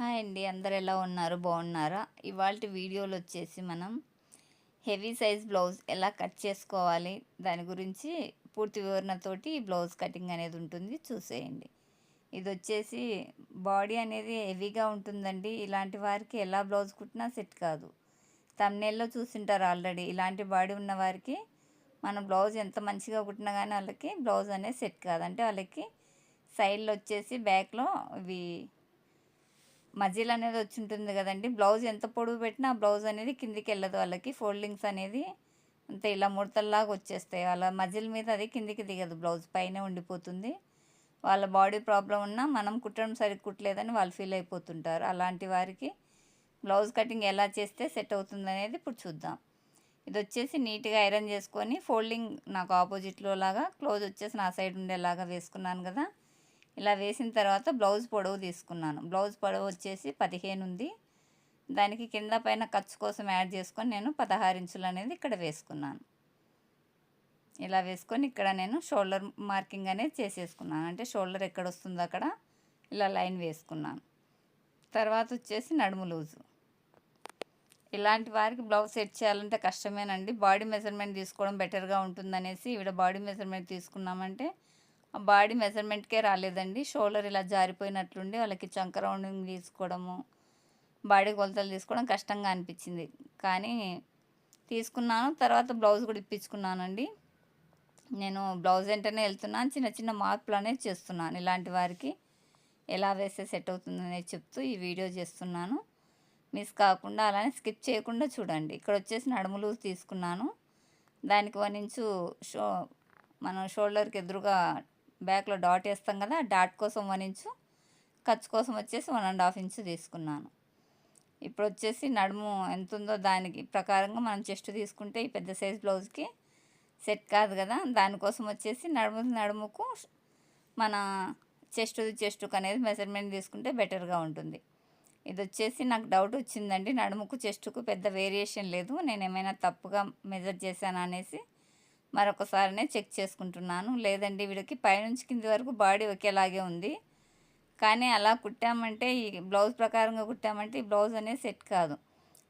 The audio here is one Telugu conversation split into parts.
హాయ్ అండి అందరు ఎలా ఉన్నారు? బాగున్నారా? ఇవాళ వీడియోలు వచ్చేసి మనం హెవీ సైజ్ బ్లౌజ్ ఎలా కట్ చేసుకోవాలి? దాని గురించి పూర్తి వివరణతోటి బ్లౌజ్ కటింగ్ అనేది ఉంటుంది చూసేయండి. ఇది వచ్చేసి బాడీ అనేది హెవీగా ఉంటుందండి. ఇలాంటి వారికి ఎలా బ్లౌజ్ కుట్టినా సెట్ కాదు. తమ్నేల్లో చూసింటారు ఆల్రెడీ ఇలాంటి బాడీ ఉన్న వారికి మన బ్లౌజ్ ఎంత మంచిగా కుట్టినా కానీ వాళ్ళకి బ్లౌజ్ అనేది సెట్ కాదు. అంటే వాళ్ళకి సైడ్లో వచ్చేసి బ్యాక్లో ఇవి మజిల్ అనేది వచ్చి ఉంటుంది కదండి. బ్లౌజ్ ఎంత పొడవు పెట్టినా ఆ బ్లౌజ్ అనేది కిందికి వెళ్ళదు వాళ్ళకి. ఫోల్డింగ్స్ అనేది అంతే ఇలా ముడతల్లాగా వచ్చేస్తాయి. వాళ్ళ మజిల్ మీద అది కిందికి దిగదు బ్లౌజ్ పైన ఉండిపోతుంది. వాళ్ళ బాడీ ప్రాబ్లం ఉన్నా మనం కుట్టడం సరిగ్గా కుట్టలేదని వాళ్ళు ఫీల్ అయిపోతుంటారు. అలాంటి వారికి బ్లౌజ్ కటింగ్ ఎలా చేస్తే సెట్ అవుతుంది అనేది ఇప్పుడు చూద్దాం. ఇది వచ్చేసి నీట్గా ఐరన్ చేసుకొని ఫోల్డింగ్ నాకు ఆపోజిట్లో లాగా క్లోజ్ వచ్చేసి నా సైడ్ ఉండేలాగా వేసుకున్నాను కదా. ఇలా వేసిన తర్వాత బ్లౌజ్ పొడవు తీసుకున్నాను. బ్లౌజ్ పొడవు వచ్చేసి పదిహేను ఉంది. దానికి కింద పైన ఖర్చు కోసం యాడ్ చేసుకొని నేను పదహారు ఇంచులు అనేది ఇక్కడ వేసుకున్నాను. ఇలా వేసుకొని ఇక్కడ నేను షోల్డర్ మార్కింగ్ అనేది చేసేసుకున్నాను. అంటే షోల్డర్ ఎక్కడ వస్తుందో అక్కడ ఇలా లైన్ వేసుకున్నాను. తర్వాత వచ్చేసి నడుము లూజు. ఇలాంటి వారికి బ్లౌజ్ సెట్ చేయాలంటే కష్టమేనండి. బాడీ మెజర్మెంట్ తీసుకోవడం బెటర్గా ఉంటుందనేసి ఈవిడ బాడీ మెజర్మెంట్ తీసుకున్నామంటే బాడీ మెజర్మెంట్కే రాలేదండి. షోల్డర్ ఇలా జారిపోయినట్లుండి వాళ్ళకి చంక రౌండింగ్ తీసుకోవడము బాడీ కొలతలు తీసుకోవడం కష్టంగా అనిపించింది. కానీ తీసుకున్నాను. తర్వాత బ్లౌజ్ కూడా ఇప్పించుకున్నానండి. నేను బ్లౌజ్ వెంటనే వెళ్తున్నాను చిన్న చిన్న మార్పులు అనేది చేస్తున్నాను. ఇలాంటి వారికి ఎలా వేస్తే సెట్ అవుతుందనేది చెప్తూ ఈ వీడియో చేస్తున్నాను. మిస్ కాకుండా అలానే స్కిప్ చేయకుండా చూడండి. ఇక్కడ వచ్చేసి నడుములు తీసుకున్నాను. దానికి వన్ ఇంచు షో మనం షోల్డర్కి ఎదురుగా బ్యాక్లో డాట్ వేస్తాం కదా డాట్ కోసం వన్ ఇంచు ఖర్చు కోసం వచ్చేసి వన్ అండ్ హాఫ్ ఇంచు తీసుకున్నాను. ఇప్పుడు వచ్చేసి నడుము ఎంత ఉందో దానికి ప్రకారంగా మనం చెస్ట్ తీసుకుంటే ఈ పెద్ద సైజ్ బ్లౌజ్కి సెట్ కాదు కదా దానికోసం వచ్చేసి నడుము నడుముకు మన చెస్ట్ చెస్టుకు అనేది మెజర్మెంట్ తీసుకుంటే బెటర్గా ఉంటుంది. ఇది వచ్చేసి నాకు డౌట్ వచ్చిందండి నడుముకు చెస్టుకు పెద్ద వేరియేషన్ లేదు నేను ఏమైనా తప్పుగా మెజర్ చేశాను అనేసి. మరొకసారినే చెక్ చేసుకుంటున్నాను. లేదండి వీడికి పైనుంచి కింది వరకు బాడీ ఒకేలాగే ఉంది. కానీ అలా కుట్టామంటే ఈ బ్లౌజ్ ప్రకారంగా కుట్టామంటే ఈ బ్లౌజ్ అనేది సెట్ కాదు.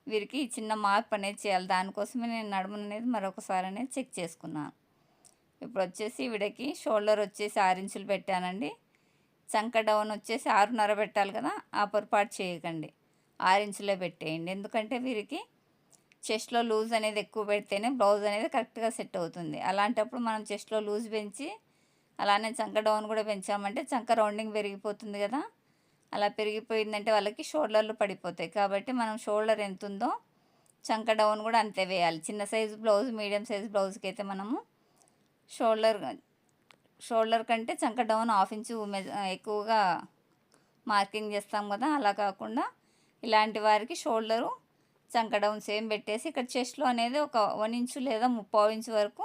వీరికి చిన్న మార్పు అనేది చేయాలి. దానికోసమే నేను నడుమును అనేది మరొకసారి అనేది చెక్ చేసుకున్నాను. ఇప్పుడు వచ్చేసి వీడికి షోల్డర్ వచ్చేసి ఆరు ఇంచులు పెట్టానండి. చంక డౌన్ వచ్చేసి ఆరున్నర పెట్టాలి కదా ఆ పొరపాటు చేయకండి. ఆరు ఇంచులే పెట్టేయండి. ఎందుకంటే వీరికి చెస్ట్లో లూజ్ అనేది ఎక్కువ పెడితేనే బ్లౌజ్ అనేది కరెక్ట్గా సెట్ అవుతుంది. అలాంటప్పుడు మనం చెస్ట్లో లూజ్ పెంచి అలానే చంక డౌన్ కూడా పెంచామంటే చంక రౌండింగ్ పెరిగిపోతుంది కదా. అలా పెరిగిపోయిందంటే వాళ్ళకి షోల్డర్లు పడిపోతాయి. కాబట్టి మనం షోల్డర్ ఎంత ఉందో చంక డౌన్ కూడా అంతే వేయాలి. చిన్న సైజు బ్లౌజ్ మీడియం సైజు బ్లౌజ్కి అయితే మనము షోల్డర్ షోల్డర్ కంటే చంక డౌన్ హాఫ్ ఇంచు ఎక్కువగా మార్కింగ్ చేస్తాం కదా. అలా కాకుండా ఇలాంటి వారికి షోల్డరు చంకడౌన్ సేమ్ పెట్టేసి ఇక్కడ చెస్ట్లో అనేది ఒక వన్ ఇంచు లేదా ముప్పావు ఇంచు వరకు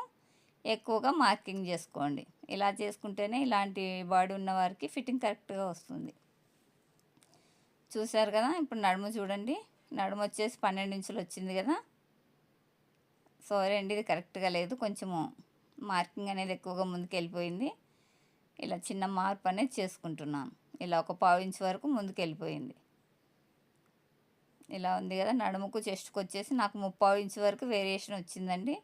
ఎక్కువగా మార్కింగ్ చేసుకోండి. ఇలా చేసుకుంటేనే ఇలాంటి బాడీ ఉన్న వారికి ఫిట్టింగ్ కరెక్ట్గా వస్తుంది. చూశారు కదా? ఇప్పుడు నడుము చూడండి. నడుము వచ్చేసి పన్నెండు ఇంచులు వచ్చింది కదా? సారీ అండి ఇది కరెక్ట్గా లేదు. కొంచెము మార్కింగ్ అనేది ఎక్కువగా ముందుకు వెళ్ళిపోయింది. ఇలా చిన్న మార్పు అనేది చేసుకుంటున్నాను ఇలా ఒక పావు ఇంచు వరకు ముందుకు వెళ్ళిపోయింది. ఇలా ఉంది కదా నడుముకు చెస్ట్కి వచ్చేసి నాకు ముప్పావు ఇంచు వరకు వేరియేషన్ వచ్చిందండి.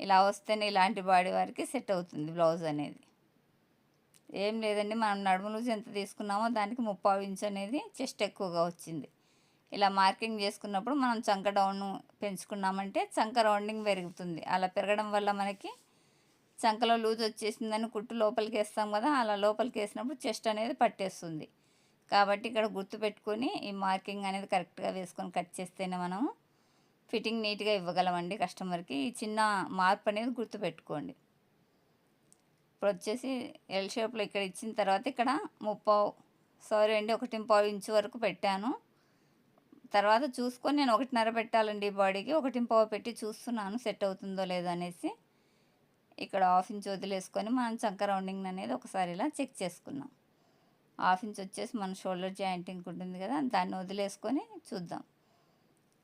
ఇలా వస్తేనే ఇలాంటి బాడీ వారికి సెట్ అవుతుంది బ్లౌజ్ అనేది. ఏం లేదండి మనం నడుము లూజ్ ఎంత తీసుకున్నామో దానికి ముప్పావు ఇంచు అనేది చెస్ట్ ఎక్కువగా వచ్చింది. ఇలా మార్కింగ్ చేసుకున్నప్పుడు మనం చంక డౌన్ పెంచుకున్నామంటే చంక రౌండింగ్ పెరుగుతుంది. అలా పెరగడం వల్ల మనకి చంకలో లూజ్ వచ్చేసిందని కుట్టు లోపలికి వేస్తాం కదా అలా లోపలికి వేసినప్పుడు చెస్ట్ అనేది పట్టేస్తుంది. కాబట్టి ఇక్కడ గుర్తుపెట్టుకొని ఈ మార్కింగ్ అనేది కరెక్ట్గా వేసుకొని కట్ చేస్తేనే మనం ఫిట్టింగ్ నీట్గా ఇవ్వగలమండి కస్టమర్కి. ఈ చిన్న మార్పు అనేది గుర్తుపెట్టుకోండి ఇప్పుడు వచ్చేసి ఎల్ షేప్లో ఇక్కడ ఇచ్చిన తర్వాత ఇక్కడ ముప్పావు సారీ అండి ఒకటి పావు ఇంచు వరకు పెట్టాను. తర్వాత చూసుకొని నేను ఒకటిన్నర పెట్టాలండి బాడీకి ఒకటి పావు పెట్టి చూస్తున్నాను సెట్ అవుతుందో లేదో అనేసి. ఇక్కడ హాఫ్ ఇంచ్ వదిలేసుకొని మనం చంక రౌండింగ్ అనేది ఒకసారి ఇలా చెక్ చేసుకున్నాం హాఫ్ ఇంచ్ వచ్చేసి మన షోల్డర్ జాయింటింగ్ ఉంటుంది కదా దాన్ని వదిలేసుకొని చూద్దాం.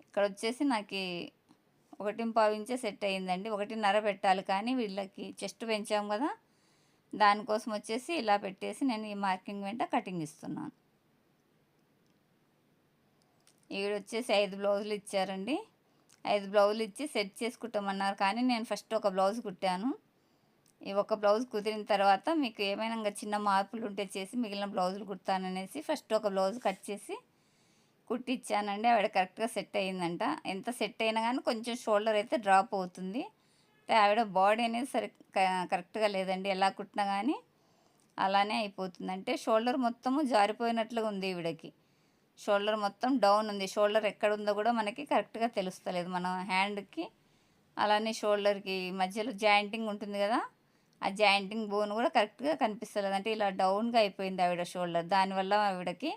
ఇక్కడ వచ్చేసి నాకు ఒకటి పావు ఇంచే సెట్ అయ్యిందండి. ఒకటిన్నర పెట్టాలి కానీ వీళ్ళకి చెస్ట్ పెంచాం కదా దానికోసం వచ్చేసి ఇలా పెట్టేసి నేను ఈ మార్కింగ్ వెంట కటింగ్ ఇస్తున్నాను. ఈవిడ వచ్చేసి ఐదు బ్లౌజులు ఇచ్చారండి. ఐదు బ్లౌజులు ఇచ్చి సెట్ చేసుకుంటామన్నారు కానీ నేను ఫస్ట్ ఒక బ్లౌజ్ కుట్టాను. ఈ ఒక బ్లౌజ్ కుదిరిన తర్వాత మీకు ఏమైనా ఇంకా చిన్న మార్పులు ఉంటే చేసి మిగిలిన బ్లౌజులు కుడతాననేసి ఫస్ట్ ఒక బ్లౌజ్ కట్ చేసి కుట్టిచ్చానండి. ఆవిడ కరెక్ట్గా సెట్ అయ్యిందంట. ఎంత సెట్ అయినా కానీ కొంచెం షోల్డర్ అయితే డ్రాప్ అవుతుంది. ఆవిడ బాడీ అనేది సరి క- కరెక్ట్గా లేదండి. ఎలా కుట్టినా కానీ అలానే అయిపోతుంది. అంటే షోల్డర్ మొత్తము జారిపోయినట్లుగా ఉంది ఈవిడకి. షోల్డర్ మొత్తం డౌన్ ఉంది. షోల్డర్ ఎక్కడ ఉందో కూడా మనకి కరెక్ట్గా తెలుస్తలేదు. మన హ్యాండ్కి అలానే షోల్డర్కి మధ్యలో జాయింటింగ్ ఉంటుంది కదా. ఆ జాయింటింగ్ బోన్ కూడా కరెక్ట్గా కనిపిస్తలేదు. అంటే ఇలా డౌన్గా అయిపోయింది ఆవిడ షోల్డర్. దానివల్ల ఆవిడకి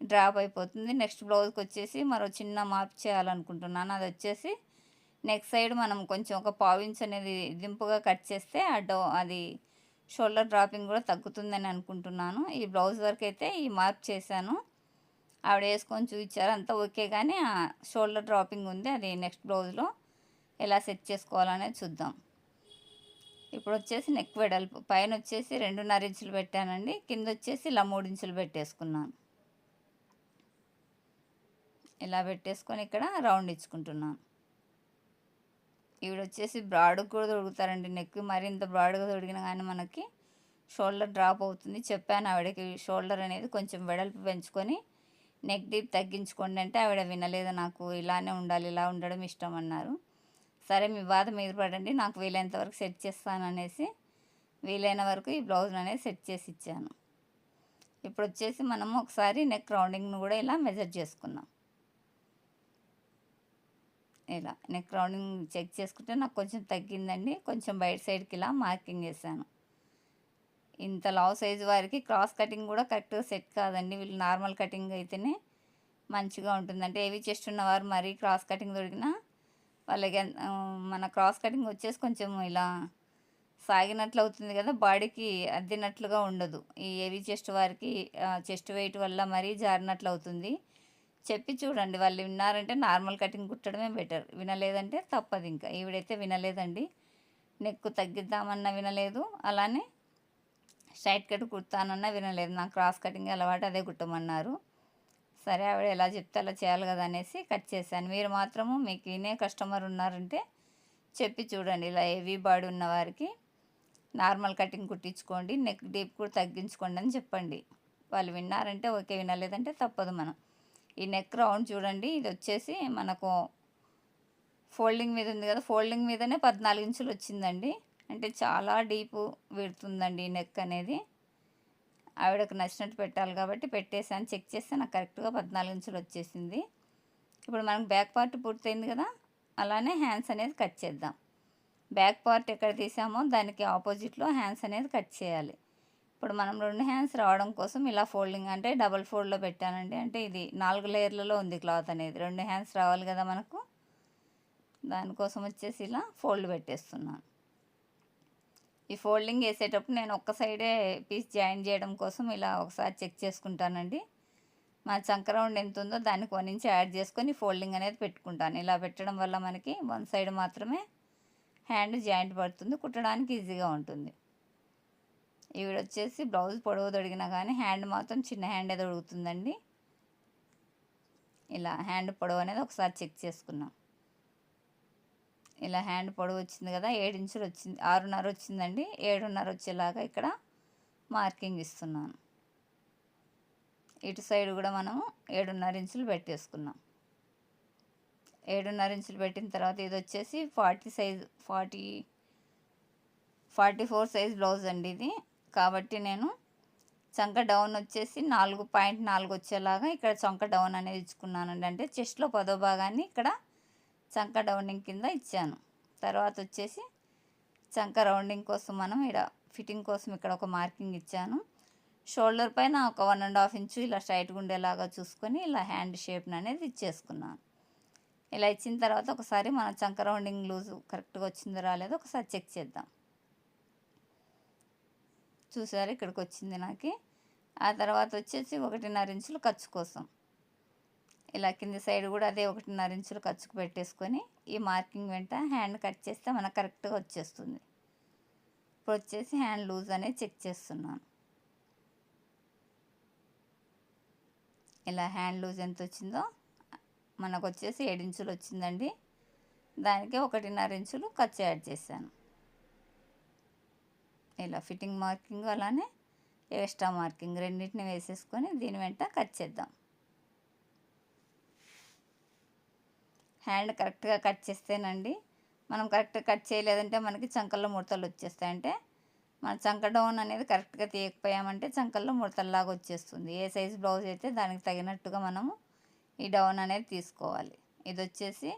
డ్రాప్ అయిపోతుంది. నెక్స్ట్ బ్లౌజ్కి వచ్చేసి మరో చిన్న మార్పు చేయాలనుకుంటున్నాను. అది వచ్చేసి నెక్స్ట్ సైడ్ మనం కొంచెం ఒక పావించ్ అనేది దింపుగా కట్ చేస్తే ఆ డౌ అది షోల్డర్ డ్రాపింగ్ కూడా తగ్గుతుందని అనుకుంటున్నాను. ఈ బ్లౌజ్ వరకు అయితే ఈ మార్పు చేశాను. ఆవిడ వేసుకొని చూపించారు. అంతా ఓకే కానీ ఆ షోల్డర్ డ్రాపింగ్ ఉంది. అది నెక్స్ట్ బ్లౌజ్లో ఎలా సెట్ చేసుకోవాలనేది చూద్దాం. ఇప్పుడు వచ్చేసి నెక్ వెడల్పు. పైన వచ్చేసి రెండున్నర ఇంచులు పెట్టానండి. కింద వచ్చేసి ఇలా మూడు ఇంచులు పెట్టేసుకున్నాను. ఇలా పెట్టేసుకొని ఇక్కడ రౌండ్ ఇచ్చుకుంటున్నాను. ఈవిడ వచ్చేసి బ్రాడ్కి కూడా తొడుగుతారండి. నెక్ మరింత బ్రాడ్గా తొడిగినా కానీ మనకి షోల్డర్ డ్రాప్ అవుతుంది. చెప్పాను ఆవిడకి షోల్డర్ అనేది కొంచెం వెడల్పు పెంచుకొని నెక్ డీప్ తగ్గించుకోండి అంటే ఆవిడ వినలేదు నాకు. ఇలానే ఉండాలి ఇలా ఉండడం ఇష్టం అన్నారు. సరే మీ బాధ మీద పడండి నాకు వీలైనంత వరకు సెట్ చేస్తాను అనేసి వీలైన వరకు ఈ బ్లౌజ్ అనేది సెట్ చేసి ఇచ్చాను. ఇప్పుడు వచ్చేసి మనము ఒకసారి నెక్ రౌండింగ్ను కూడా ఇలా మెజర్ చేసుకున్నాం ఇలా నెక్ రౌండింగ్ చెక్ చేసుకుంటే నాకు కొంచెం తగ్గిందండి కొంచెం బయట సైడ్కి ఇలా మార్కింగ్ చేశాను ఇంత లావ్ సైజు వారికి క్రాస్ కటింగ్ కూడా కరెక్ట్గా సెట్ కాదండి వీళ్ళు నార్మల్ కటింగ్ అయితేనే మంచిగా ఉంటుంది అంటే ఏవి చెస్ట్ ఉన్నవారు మరీ క్రాస్ కటింగ్ దొరికినా వాళ్ళకి మన క్రాస్ కటింగ్ వచ్చేసి కొంచెం ఇలా సాగినట్లు అవుతుంది కదా బాడీకి అద్దినట్లుగా ఉండదు. ఈ హెవీ చెస్ట్ వారికి చెస్ట్ వెయిట్ వల్ల మరీ జారినట్లు అవుతుంది. చెప్పి చూడండి వాళ్ళు విన్నారంటే నార్మల్ కటింగ్ కుట్టడమే బెటర్. వినలేదంటే తప్పదు ఇంకా. ఈవిడైతే వినలేదండి. నెక్కు తగ్గిద్దామన్నా వినలేదు అలానే స్ట్రైట్ కట్ కుడతానన్నా వినలేదు. నాకు క్రాస్ కటింగ్ అలవాటు అదే కుట్టమన్నారు. సరే ఆవిడ ఎలా చెప్తే అలా చేయాలి కదా అనేసి కట్ చేశాను. మీరు మాత్రము మీకు వినే కస్టమర్ ఉన్నారంటే చెప్పి చూడండి. ఇలా హెవీ బాడీ ఉన్న వారికి నార్మల్ కటింగ్ కుట్టించుకోండి నెక్ డీప్ కూడా తగ్గించుకోండి అని చెప్పండి. వాళ్ళు విన్నారంటే ఓకే వినలేదంటే తప్పదు మనం. ఈ నెక్ రౌండ్ చూడండి. ఇది వచ్చేసి మనకు ఫోల్డింగ్ మీద ఉంది కదా ఫోల్డింగ్ మీదనే పద్నాలుగు ఇంచులు వచ్చిందండి. అంటే చాలా డీప్ పెడుతుందండి ఈ నెక్ అనేది. ఆవిడకు నచ్చినట్టు పెట్టాలి కాబట్టి పెట్టేసాను చెక్ చేస్తే నాకు కరెక్ట్గా పద్నాలుగు ఇంచులు వచ్చేసింది. ఇప్పుడు మనకు బ్యాక్ పార్ట్ పూర్తయింది కదా అలానే హ్యాండ్స్ అనేది కట్ చేద్దాం. బ్యాక్ పార్ట్ ఎక్కడ తీసామో దానికి ఆపోజిట్లో హ్యాండ్స్ అనేది కట్ చేయాలి. ఇప్పుడు మనం రెండు హ్యాండ్స్ రావడం కోసం ఇలా ఫోల్డింగ్ అంటే డబల్ ఫోల్డ్లో పెట్టానండి. అంటే ఇది నాలుగు లేయర్లలో ఉంది క్లాత్ అనేది. రెండు హ్యాండ్స్ రావాలి కదా మనకు. దానికోసం వచ్చేసి ఇలా ఫోల్డ్ పెట్టేస్తున్నాను. ఈ ఫోల్డింగ్ వేసేటప్పుడు నేను ఒక్క సైడే పీస్ జాయిన్ చేయడం కోసం ఇలా ఒకసారి చెక్ చేసుకుంటానండి. మా చంక రౌండ్ ఎంత ఉందో దానికి వన్ ఇంచ్ యాడ్ చేసుకొని ఫోల్డింగ్ అనేది పెట్టుకుంటాను. ఇలా పెట్టడం వల్ల మనకి వన్ సైడ్ మాత్రమే హ్యాండ్ జాయింట్ పడుతుంది కుట్టడానికి ఈజీగా ఉంటుంది. ఈవిడ వచ్చేసి బ్లౌజ్ పొడవు తొడిగినా కానీ హ్యాండ్ మాత్రం చిన్న హ్యాండ్ ఏదో ఉడుగుతుందండి ఇలా హ్యాండ్ పొడవు అనేది ఒకసారి చెక్ చేసుకున్నాం. ఇలా హ్యాండ్ పొడవు వచ్చింది కదా ఏడు ఇంచులు వచ్చింది ఆరున్నర వచ్చిందండి ఏడున్నర వచ్చేలాగా ఇక్కడ మార్కింగ్ ఇస్తున్నాను. ఇటు సైడ్ కూడా మనము ఏడున్నర ఇంచులు పెట్టేసుకున్నాం. ఏడున్నర ఇంచులు పెట్టిన తర్వాత ఇది వచ్చేసి forty size forty forty four size blouse అండి ఇది. కాబట్టి నేను చంక డౌన్ వచ్చేసి నాలుగు పాయింట్ నాలుగు వచ్చేలాగా ఇక్కడ చంక డౌన్ అనేది ఇచ్చుకున్నానండి. అంటే చెస్ట్లో పదో భాగాన్ని ఇక్కడ చంక డౌనింగ్ కింద ఇచ్చాను. తర్వాత వచ్చేసి చంక రౌండింగ్ కోసం మనం ఇక్కడ ఫిట్టింగ్ కోసం ఇక్కడ ఒక మార్కింగ్ ఇచ్చాను. షోల్డర్ పైన ఒక వన్ అండ్ హాఫ్ ఇంచు ఇలా స్ట్రైట్గా ఉండేలాగా చూసుకొని ఇలా హ్యాండ్ షేప్ని అనేది ఇచ్చేసుకున్నాను. ఇలా ఇచ్చిన తర్వాత ఒకసారి మన చంక రౌండింగ్ లూజ్ కరెక్ట్గా వచ్చిందో రాలేదో ఒకసారి చెక్ చేద్దాం. చూసారు ఇక్కడికి వచ్చింది నాకు. ఆ తర్వాత వచ్చేసి ఒకటిన్నర ఇంచులు ఖర్చు కోసం. ఇలా కింది సైడ్ కూడా అదే ఒకటిన్నర ఇంచులు ఖర్చుకు పెట్టేసుకొని ఈ మార్కింగ్ వెంట హ్యాండ్ కట్ చేస్తే మనకు కరెక్ట్గా వచ్చేస్తుంది. ఇప్పుడు వచ్చేసి హ్యాండ్ లూజ్ అనేది చెక్ చేస్తున్నాను. ఇలా హ్యాండ్ లూజ్ ఎంత వచ్చిందో మనకు వచ్చేసి ఏడించులు వచ్చిందండి. దానికి ఒకటిన్నర ఇంచులు ఖర్చు యాడ్ చేశాను. ఇలా ఫిట్టింగ్ మార్కింగ్ అలానే ఎక్స్ట్రా మార్కింగ్ రెండింటిని వేసేసుకొని దీని వెంట కట్ చేద్దాం. హ్యాండ్ కరెక్ట్గా కట్ చేస్తేనండి. మనం కరెక్ట్గా కట్ చేయలేదంటే మనకి చంకల్లో ముడతలు వచ్చేస్తాయి. అంటే మన చంక డౌన్ అనేది కరెక్ట్గా తీయకపోయామంటే చంకల్లో ముడతల్లాగా వచ్చేస్తుంది. ఏ సైజ్ బ్లౌజ్ అయితే దానికి తగినట్టుగా మనము ఈ డౌన్ అనేది తీసుకోవాలి. ఇది వచ్చేసి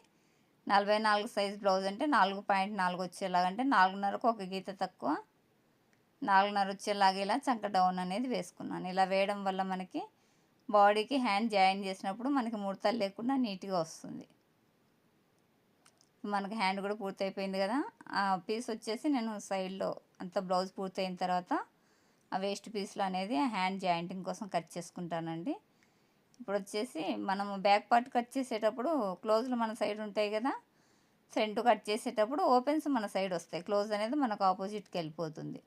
నలభై నాలుగు సైజ్ బ్లౌజ్ అంటే నాలుగు పాయింట్ నాలుగు వచ్చేలాగా అంటే నాలుగున్నరకు ఒక గీత తక్కువ నాలుగున్నర వచ్చేలాగా ఇలా చంక డౌన్ అనేది వేసుకున్నాను. ఇలా వేయడం వల్ల మనకి బాడీకి హ్యాండ్ జాయిన్ చేసినప్పుడు మనకి ముడతలు లేకుండా నీట్గా వస్తుంది. మనకి హ్యాండ్ కూడా పూర్తయిపోయింది కదా. ఆ పీస్ వచ్చేసి నేను సైడ్లో అంత బ్లౌజ్ పూర్తయిన తర్వాత ఆ వేస్ట్ పీస్లో అనేది హ్యాండ్ జాయింటింగ్ కోసం కట్ చేసుకుంటానండి. ఇప్పుడు వచ్చేసి మనము బ్యాక్ పార్ట్ కట్ చేసేటప్పుడు క్లోజ్లు మన సైడ్ ఉంటాయి కదా. ఫ్రంట్ కట్ చేసేటప్పుడు ఓపెన్స్ మన సైడ్ వస్తాయి. క్లోజ్ అనేది మనకు ఆపోజిట్కి వెళ్ళిపోతుంది.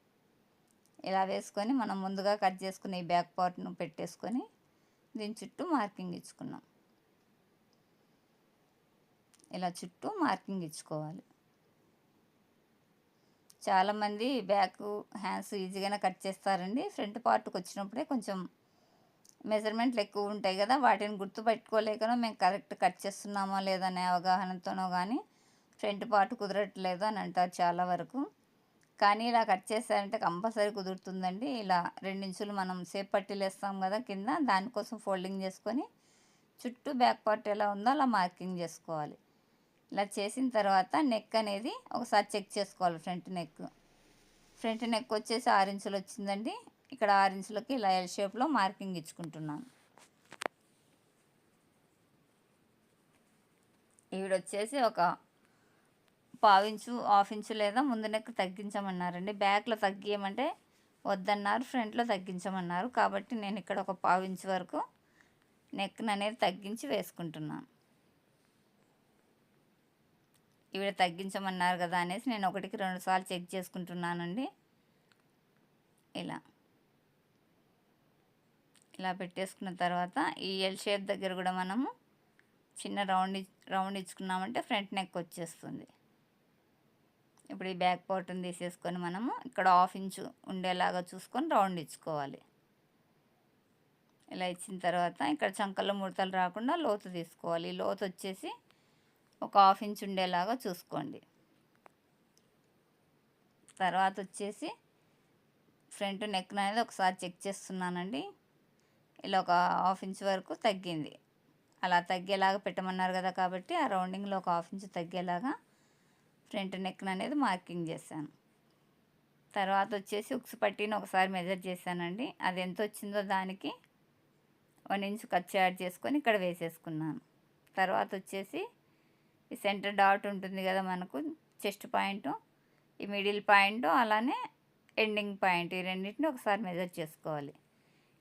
ఇలా వేసుకొని మనం ముందుగా కట్ చేసుకుని ఈ బ్యాక్ పార్ట్ను పెట్టేసుకొని దీని చుట్టూ మార్కింగ్ ఇచ్చుకున్నాం. ఇలా చుట్టూ మార్కింగ్ ఇచ్చుకోవాలి. చాలామంది బ్యాక్ హ్యాండ్స్ ఈజీగానే కట్ చేస్తారండి. ఫ్రంట్ పార్ట్కి వచ్చినప్పుడే కొంచెం మెజర్మెంట్లు ఎక్కువ ఉంటాయి కదా వాటిని గుర్తుపెట్టుకోలేకనో మేము కరెక్ట్ కట్ చేస్తున్నామో లేదనే అవగాహనతోనో కానీ ఫ్రంట్ పార్ట్ కుదరట్లేదు అని అంటారు చాలా వరకు. కానీ ఇలా కట్ చేస్తారంటే కంపల్సరీ కుదురుతుందండి. ఇలా రెండించులు మనం సేపు పట్టిలేస్తాం కదా కింద దానికోసం ఫోల్డింగ్ చేసుకొని చుట్టూ బ్యాక్ పార్ట్ ఎలా ఉందో అలా మార్కింగ్ చేసుకోవాలి. ఇలా చేసిన తర్వాత నెక్ అనేది ఒకసారి చెక్ చేసుకోవాలి. ఫ్రంట్ నెక్ ఫ్రంట్ నెక్ వచ్చేసి ఆరు ఇంచులు వచ్చిందండి. ఇక్కడ ఆరు ఇంచులకి ఇలా ఎల్ షేప్లో మార్కింగ్ ఇచ్చుకుంటున్నాను ఈవిడొచ్చేసి ఒక పావించు హాఫ్ ఇంచు లేదా ముందు నెక్ తగ్గించమన్నారండి. బ్యాక్లో తగ్గియమంటే వద్దన్నారు ఫ్రంట్లో తగ్గించమన్నారు. కాబట్టి నేను ఇక్కడ ఒక పావించు వరకు నెక్ అనేది తగ్గించి వేసుకుంటున్నాను ఈవిడ తగ్గించమన్నారు కదా అనేసి నేను ఒకటికి రెండు సార్లు చెక్ చేసుకుంటున్నానండి. ఇలా. ఇలా పెట్టేసుకున్న తర్వాత ఈ ఎల్ షేప్ దగ్గర కూడా మనము చిన్న రౌండ్ రౌండ్ ఇచ్చుకున్నామంటే ఫ్రంట్ నెక్ వచ్చేస్తుంది. ఇప్పుడు ఈ బ్యాక్ పార్ట్ని తీసేసుకొని మనము ఇక్కడ హాఫ్ ఇంచు ఉండేలాగా చూసుకొని రౌండ్ ఇచ్చుకోవాలి. ఇలా ఇచ్చిన తర్వాత ఇక్కడ చంకల్లో ముడతలు రాకుండా లోతు తీసుకోవాలి. లోతు వచ్చేసి ఒక హాఫ్ ఇంచ్ ఉండేలాగా చూసుకోండి. తర్వాత వచ్చేసి ఫ్రంట్ నెక్ అనేది ఒకసారి చెక్ చేస్తున్నానండి. ఇలా ఒక హాఫ్ ఇంచ్ వరకు తగ్గింది. అలా తగ్గేలాగా పెట్టమన్నారు కదా కాబట్టి ఆ రౌండింగ్లో ఒక హాఫ్ ఇంచ్ తగ్గేలాగా ఫ్రంట్ నెక్ అనేది మార్కింగ్ చేశాను. తర్వాత వచ్చేసి ఉక్స్ పట్టీని ఒకసారి మెజర్ చేశానండి. అది ఎంత వచ్చిందో దానికి వన్ ఇంచ్ ఖర్చు యాడ్ చేసుకొని ఇక్కడ వేసేసుకున్నాను. తర్వాత వచ్చేసి ఈ సెంటర్ డాట్ ఉంటుంది కదా మనకు చెస్ట్ పాయింట్ ఈ మిడిల్ పాయింట్ అలానే ఎండింగ్ పాయింట్ ఈ రెండింటిని ఒకసారి మెజర్ చేసుకోవాలి.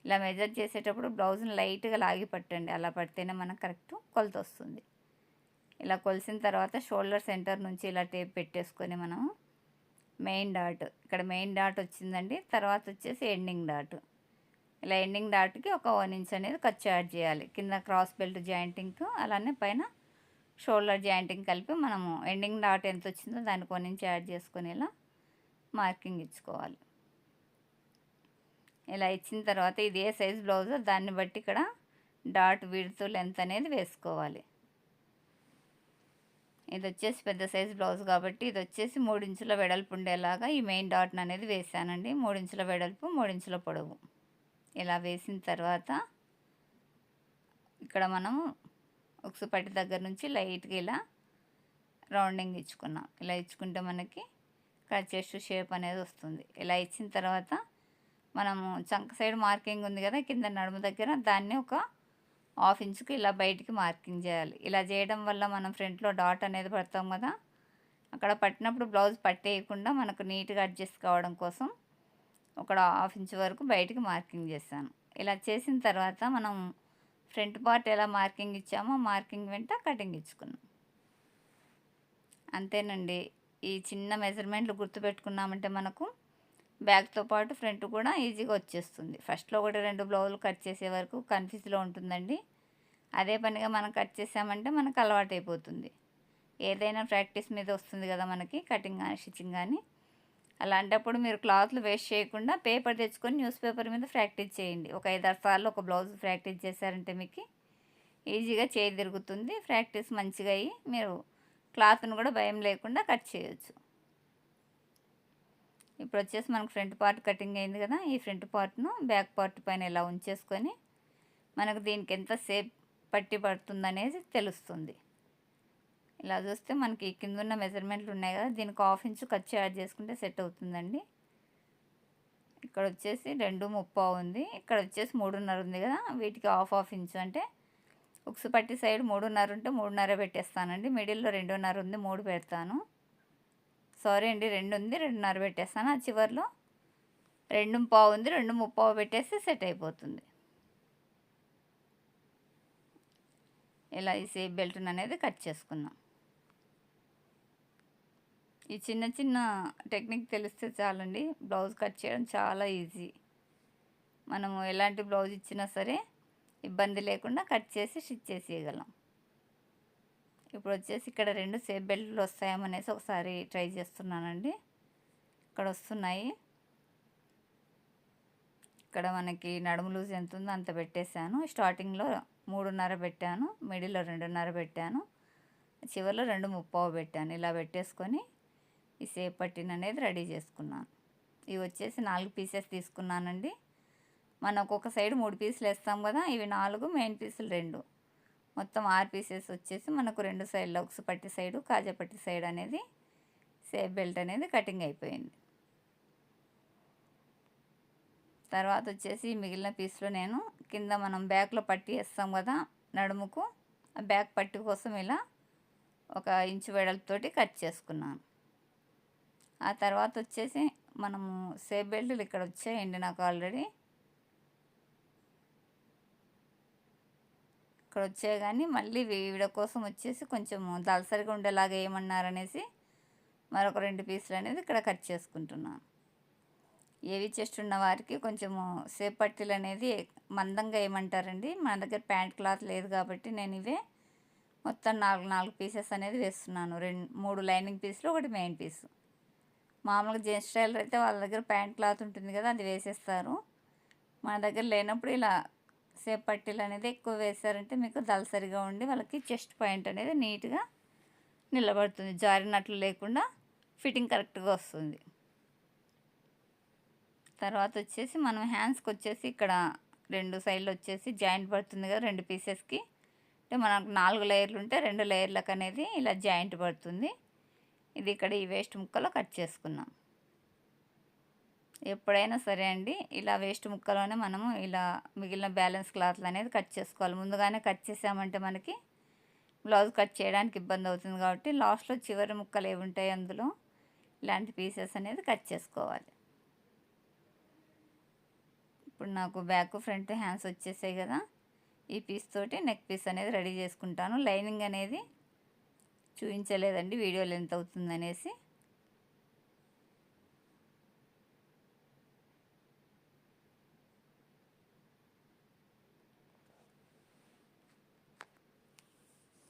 ఇలా మెజర్ చేసేటప్పుడు బ్లౌజ్ని లైట్గా లాగి పట్టండి. అలా పడితేనే మనకు కరెక్ట్ కొలత వస్తుంది. ఇలా కొలిసిన తర్వాత షోల్డర్ సెంటర్ నుంచి ఇలా టేప్ పెట్టేసుకొని మనం మెయిన్ డాట్ ఇక్కడ మెయిన్ డాట్ వచ్చిందండి తర్వాత వచ్చేసి ఎండింగ్ డాట్ ఇలా ఎండింగ్ డాట్కి ఒక వన్ ఇంచ్ అనేది ఖర్చు యాడ్ చేయాలి. కింద క్రాస్ బెల్ట్ జాయింటింగ్ అలానే పైన షోల్డర్ జాయింటింగ్ కలిపి మనము ఎండింగ్ డాట్ ఎంత వచ్చిందో దాన్ని వన్ యాడ్ చేసుకునేలా మార్కింగ్ ఇచ్చుకోవాలి. ఇలా ఇచ్చిన తర్వాత ఇది ఏ సైజ్ బ్లౌజో దాన్ని బట్టి ఇక్కడ డాట్ విడుతు లెంత్ అనేది వేసుకోవాలి. ఇది వచ్చేసి పెద్ద సైజ్ బ్లౌజ్ కాబట్టి ఇది వచ్చేసి మూడించుల వెడల్పు ఉండేలాగా ఈ మెయిన్ డాట్ని అనేది వేసానండి. మూడించుల వెడల్పు మూడించుల పొడవు. ఇలా వేసిన తర్వాత ఇక్కడ మనము ఉక్సు పట్టి దగ్గర నుంచి లైట్గా ఇలా రౌండింగ్ ఇచ్చుకున్నాం. ఇలా ఇచ్చుకుంటే మనకి కట్ చేసే షేప్ అనేది వస్తుంది. ఇలా ఇచ్చిన తర్వాత మనము చంక సైడ్ మార్కింగ్ ఉంది కదా కింద నడుము దగ్గర దాన్ని ఒక హాఫ్ ఇంచుకు ఇలా బయటికి మార్కింగ్ చేయాలి. ఇలా చేయడం వల్ల మనం ఫ్రంట్లో డాట్ అనేది పడతాం కదా అక్కడ పట్టినప్పుడు బ్లౌజ్ పట్టేయకుండా మనకు నీట్గా అడ్జస్ట్ కావడం కోసం ఒక హాఫ్ ఇంచ్ వరకు బయటికి మార్కింగ్ చేశాను. ఇలా చేసిన తర్వాత మనం ఫ్రంట్ పార్ట్ ఎలా మార్కింగ్ ఇచ్చామో మార్కింగ్ వెంట కటింగ్ ఇచ్చుకున్నాం. అంతేనండి. ఈ చిన్న మెజర్మెంట్లు గుర్తుపెట్టుకున్నామంటే మనకు బ్యాక్తో పాటు ఫ్రంట్ కూడా ఈజీగా వచ్చేస్తుంది. ఫస్ట్లో ఒకటి రెండు బ్లౌజులు కట్ చేసే వరకు కన్ఫ్యూజ్లో ఉంటుందండి. అదే పనిగా మనం కట్ చేసామంటే మనకు అలవాటు అయిపోతుంది ఏదైనా ప్రాక్టీస్ మీద వస్తుంది కదా మనకి కటింగ్ కానీ స్టిచ్చింగ్ కానీ అలాంటప్పుడు మీరు క్లాత్లు వేస్ట్ చేయకుండా పేపర్ తెచ్చుకొని న్యూస్ పేపర్ మీద ప్రాక్టీస్ చేయండి. ఒక ఐదారు సార్లు ఒక బ్లౌజ్ ప్రాక్టీస్ చేశారంటే మీకు ఈజీగా చేయి తిరుగుతుంది ప్రాక్టీస్ మంచిగా అయ్యి మీరు క్లాత్ను కూడా భయం లేకుండా కట్ చేయొచ్చు. ఇప్పుడు వచ్చేసి మనకు ఫ్రంట్ పార్ట్ కటింగ్ అయింది కదా ఈ ఫ్రంట్ పార్ట్ను బ్యాక్ పార్ట్ పైన ఇలా ఉంచేసుకొని మనకు దీనికి ఎంత సేప్ పట్టి పడుతుందనేది తెలుస్తుంది. ఇలా చూస్తే మనకి కింద ఉన్న మెజర్మెంట్లు ఉన్నాయి కదా దీనికి హాఫ్ ఇంచు ఖర్చు యాడ్ చేసుకుంటే సెట్ అవుతుందండి. ఇక్కడ వచ్చేసి రెండు ముప్పా ఉంది. ఇక్కడ వచ్చేసి మూడున్నర ఉంది కదా వీటికి హాఫ్ హాఫ్ ఇంచు అంటే ఉక్సు పట్టి సైడ్ మూడున్నర ఉంటే మూడున్నర పెట్టేస్తానండి. మిడిల్లో రెండున్నర ఉంది మూడు పెడతాను. సారీ అండి రెండు ఉంది రెండున్నర పెట్టేస్తాను. ఆ చివరిలో రెండు పావు ఉంది రెండు ముప్పావు పెట్టేస్తే సెట్ అయిపోతుంది. ఇలా ఈ సేఫ్ బెల్ట్ అనేది కట్ చేసుకుందాం. ఈ చిన్న చిన్న టెక్నిక్ తెలిస్తే చాలండి. బ్లౌజ్ కట్ చేయడం చాలా ఈజీ. మనము ఎలాంటి బ్లౌజ్ ఇచ్చినా సరే ఇబ్బంది లేకుండా కట్ చేసి స్టిచ్ చేసేయగలం. ఇప్పుడు వచ్చేసి ఇక్కడ రెండు సేఫ్ బెల్ట్లు వస్తాయేమనేసి ఒకసారి ట్రై చేస్తున్నానండి. ఇక్కడ వస్తున్నాయి. ఇక్కడ మనకి నడుము లూజ్ ఎంత ఉందో అంత పెట్టేశాను. స్టార్టింగ్లో మూడున్నర పెట్టాను. మిడిల్లో రెండున్నర పెట్టాను. చివరిలో రెండు ముప్పావు పెట్టాను. ఇలా పెట్టేసుకొని ఈ సేప్ పట్టిన అనేది రెడీ చేసుకున్నాను. ఇవి వచ్చేసి నాలుగు పీసెస్ తీసుకున్నానండి. మనం ఒక్కొక్క సైడ్ మూడు పీసులు వేస్తాం కదా ఇవి నాలుగు మెయిన్ పీసులు రెండు. మొత్తం ఆరు పీసెస్ వచ్చేసి మనకు రెండు సైడ్లో ఒక పట్టి సైడు కాజాపట్టి సైడ్ అనేది సేఫ్ బెల్ట్ అనేది కటింగ్ అయిపోయింది. తర్వాత వచ్చేసి మిగిలిన పీస్లో నేను కింద మనం బ్యాక్లో పట్టి వేస్తాం కదా నడుముకు. బ్యాక్ పట్టి కోసం ఇలా ఒక ఇంచు వెడల్తోటి కట్ చేసుకున్నాను. ఆ తర్వాత వచ్చేసి మనము సేఫ్ బెల్ట్లు ఇక్కడ వచ్చాయండి నాకు ఆల్రెడీ. ఇక్కడ వచ్చాయి కానీ మళ్ళీ వీడ కోసం వచ్చేసి కొంచెం దళసరిగా ఉండేలాగా ఏమన్నారనేసి మరొక రెండు పీసులు అనేది ఇక్కడ కట్ చేసుకుంటున్నాను ఏవి చెస్ట్ ఉన్న వారికి కొంచెము సేఫ్ పట్టీలు అనేది మందంగా ఏమంటారండి? మన దగ్గర ప్యాంట్ క్లాత్ లేదు కాబట్టి నేను ఇవే మొత్తం నాలుగు నాలుగు పీసెస్ అనేది వేస్తున్నాను. రెండు మూడు లైనింగ్ పీసులు ఒకటి మెయిన్ పీసు. మామూలుగా జెంట్స్ టైలర్ అయితే వాళ్ళ దగ్గర ప్యాంట్ క్లాత్ ఉంటుంది కదా అది వేసేస్తారు. మన దగ్గర లేనప్పుడు ఇలా సేప్ పట్టీలు అనేది ఎక్కువ వేసారంటే మీకు దళసరిగా ఉండి వాళ్ళకి చెస్ట్ పాయింట్ అనేది నీట్గా నిలబడుతుంది. జారినట్లు లేకుండా ఫిట్టింగ్ కరెక్ట్గా వస్తుంది. తర్వాత వచ్చేసి మనం హ్యాండ్స్కి వచ్చేసి ఇక్కడ రెండు సైడ్లు వచ్చేసి జాయింట్ పడుతుంది కదా రెండు పీసెస్కి. అంటే మనకు నాలుగు లేయర్లు ఉంటే రెండు లేయర్లకు అనేది ఇలా జాయింట్ పడుతుంది. ఇది ఇక్కడ ఈ వేస్ట్ ముక్కలో కట్ చేసుకున్నాం ఎప్పుడైనా సరే అండి ఇలా వేస్ట్ ముక్కలోనే మనము ఇలా మిగిలిన బ్యాలెన్స్ క్లాత్లు అనేది కట్ చేసుకోవాలి. ముందుగానే కట్ చేసామంటే మనకి బ్లౌజ్ కట్ చేయడానికి ఇబ్బంది అవుతుంది కాబట్టి లాస్ట్లో చివరి ముక్కలు ఏవి ఉంటాయి అందులో ఇలాంటి పీసెస్ అనేది కట్ చేసుకోవాలి. ఇప్పుడు నాకు బ్యాక్ ఫ్రంట్ హ్యాండ్స్ వచ్చేసాయి కదా. ఈ పీస్ తోటి నెక్ పీస్ అనేది రెడీ చేసుకుంటాను. లైనింగ్ అనేది చూపించలేదండి వీడియోలు ఎంత అవుతుంది అనేసి